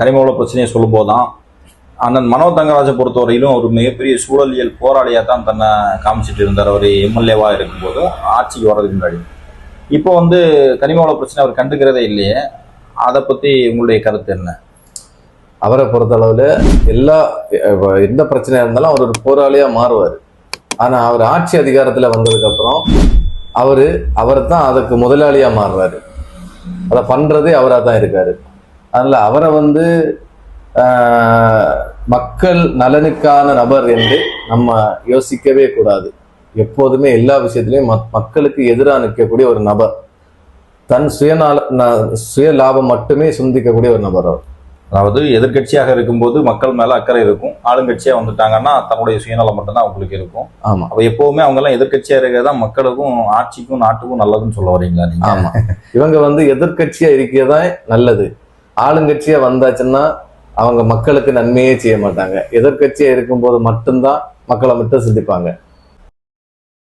கனிமவள பிரச்சனையை சொல்லும் அந்த அண்ணன் மனோ தங்கராஜை பொறுத்தவரையிலும் ஒரு மிகப்பெரிய சூழலியல் போராளியாக தான் தன்னை காமிச்சிட்டு இருந்தார். அவர் எம்எல்ஏவாக இருக்கும்போதும் ஆட்சிக்கு வர்றதுக்கு முன்னாடி. இப்போ வந்து கனிமவள பிரச்சனை அவர் கண்டுக்கிறதே இல்லையே. அதை பற்றி உங்களுடைய கருத்து என்ன? அவரை பொறுத்தளவில் எல்லா இப்போ எந்த பிரச்சனையாக இருந்தாலும் அவர் ஒரு போராளியாக மாறுவார். ஆனால் அவர் ஆட்சி அதிகாரத்தில் வந்ததுக்கப்புறம் அவர் அவர் தான் அதுக்கு முதலாளியாக மாறுறாரு அதை பண்ணுறதே அவராக தான் இருக்கார். அதனால அவரை வந்து மக்கள் நலனுக்கான நபர் என்று நம்ம யோசிக்கவே கூடாது. எப்போதுமே எல்லா விஷயத்திலையும் மக்- மக்களுக்கு எதிராக நிற்கக்கூடிய ஒரு நபர். தன் சுயநல சுய லாபம் மட்டுமே சிந்திக்கக்கூடிய ஒரு நபர் அவர். அதாவது எதிர்க்கட்சியாக இருக்கும்போது மக்கள் மேல அக்கறை இருக்கும். ஆளுங்கட்சியா வந்துட்டாங்கன்னா தன்னுடைய சுயநலம் மட்டும்தான் அவங்களுக்கு இருக்கும். ஆமா. அப்ப எப்பவுமே அவங்க எல்லாம் எதிர்க்கட்சியா இருக்கிறதா மக்களுக்கும் ஆட்சிக்கும் நாட்டுக்கும் நல்லதுன்னு சொல்ல வரீங்களா நீங்க? ஆமா. இவங்க வந்து எதிர்க்கட்சியா இருக்கிறதான் நல்லது. ஆளுங்கட்சியா வந்தாச்சுன்னா அவங்க மக்களுக்கு நன்மையே செய்ய மாட்டாங்க. எதிர்கட்சியா இருக்கும்போது மட்டும்தான் மக்களை மட்டும் சிந்திப்பாங்க.